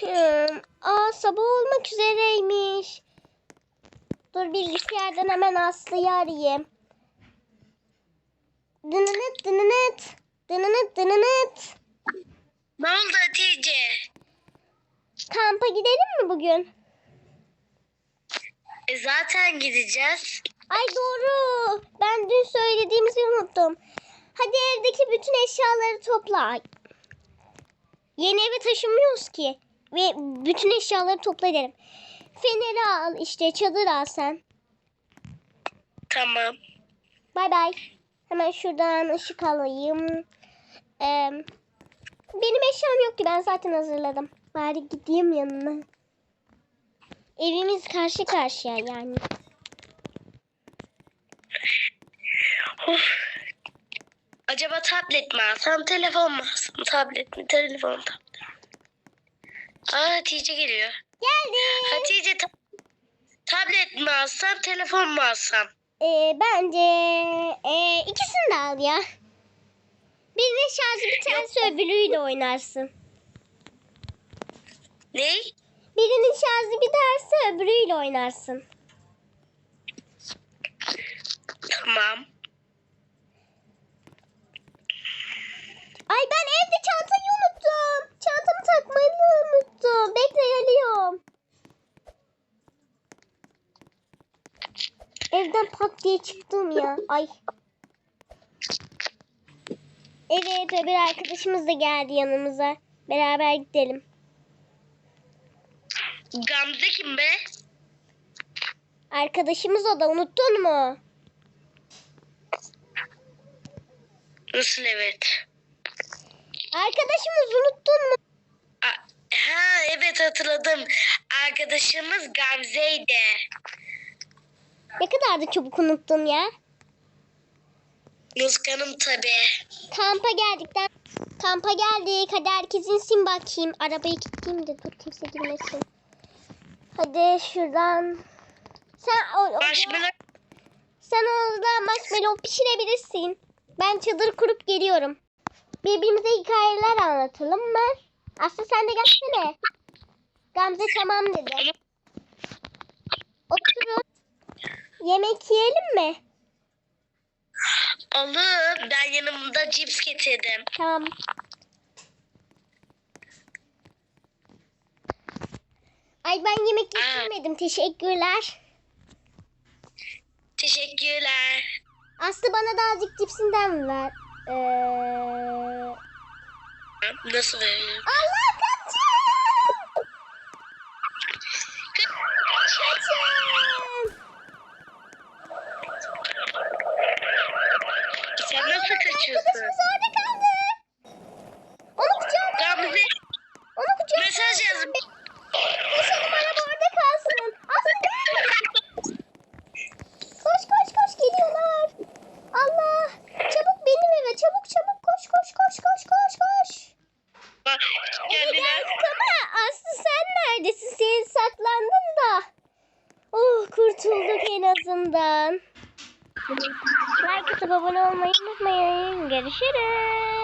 Hmm. Aa sabah olmak üzereymiş. Dur bilgisayardan hemen Aslı'yı arayayım. Dınınıt dınınıt. Dınınıt dınınıt. Ne oldu Hatice? Kampa gidelim mi bugün? E zaten gideceğiz. Ay doğru. Ben dün söylediğimizi unuttum. Hadi evdeki bütün eşyaları topla. Yeni eve taşınmıyoruz ki. Ve bütün eşyaları topla derim. Feneri al işte çadır al sen. Tamam. Bay bay. Hemen şuradan ışık alayım. Ee, benim eşyam yok ki ben zaten hazırladım. Bari gideyim yanına. Evimiz karşı karşıya yani. Of. Acaba tablet mi alsam, telefon mu alsam? Tablet mi, telefon mu? Aa Hatice geliyor. Geldi. Hatice ta- tablet mi alsam, telefon mu alsam? Ee, bence ee, ikisini de al ya. Birinin şarjı biterse öbürüyle oynarsın. Ne? Birinin şarjı biterse öbürüyle oynarsın. Tamam. Ay ben evde çantayı unuttum. Çantamı takmayı unuttum. Bekle geliyorum. Evden pat diye çıktım ya. Ay. Evet öbür arkadaşımız da geldi yanımıza. Beraber gidelim. Gamze kim be? Arkadaşımız o da unuttun mu? Nasıl evet? Arkadaşımız unuttun mu? A- ha evet hatırladım. Arkadaşımız Gamze'ydi. Ne kadar da çabuk unuttun ya. Nuskan'ım tabii. Kampa geldikten kampa geldik. Hadi herkes insin bakayım. Arabayı kilitleyeyim de dur kimse girmesin. Hadi şuradan. Sen o, o- sen orada marshmallow pişirebilirsin. Ben çadır kurup geliyorum. Birbirimize hikayeler anlatalım mı? Aslı sen de gelsene. Gamze tamam dedi. Oturun. Yemek yiyelim mi? olur. Ben yanımda cips getirdim. Tamam. Ay ben yemek getirmedim. Teşekkürler. Teşekkürler. Aslı bana da azıcık cipsinden ver. Ee... Nasıl veriyorum? Allah nasıl kaçıyorsun? Orada kaldı. Onu kucağına Gamze Onu kucağına mesaj yazın. Koşalım araba orada kalsın. Aslı Koş koş koş geliyorlar. Allah. Çabuk benim eve çabuk çabuk koş koş koş koş koş koş. Bak geldiler. ama Aslı sen neredesin? Sen saklandın da. Oh kurtulduk en azından. Like abone olmayı unutmayın. Görüşürüz.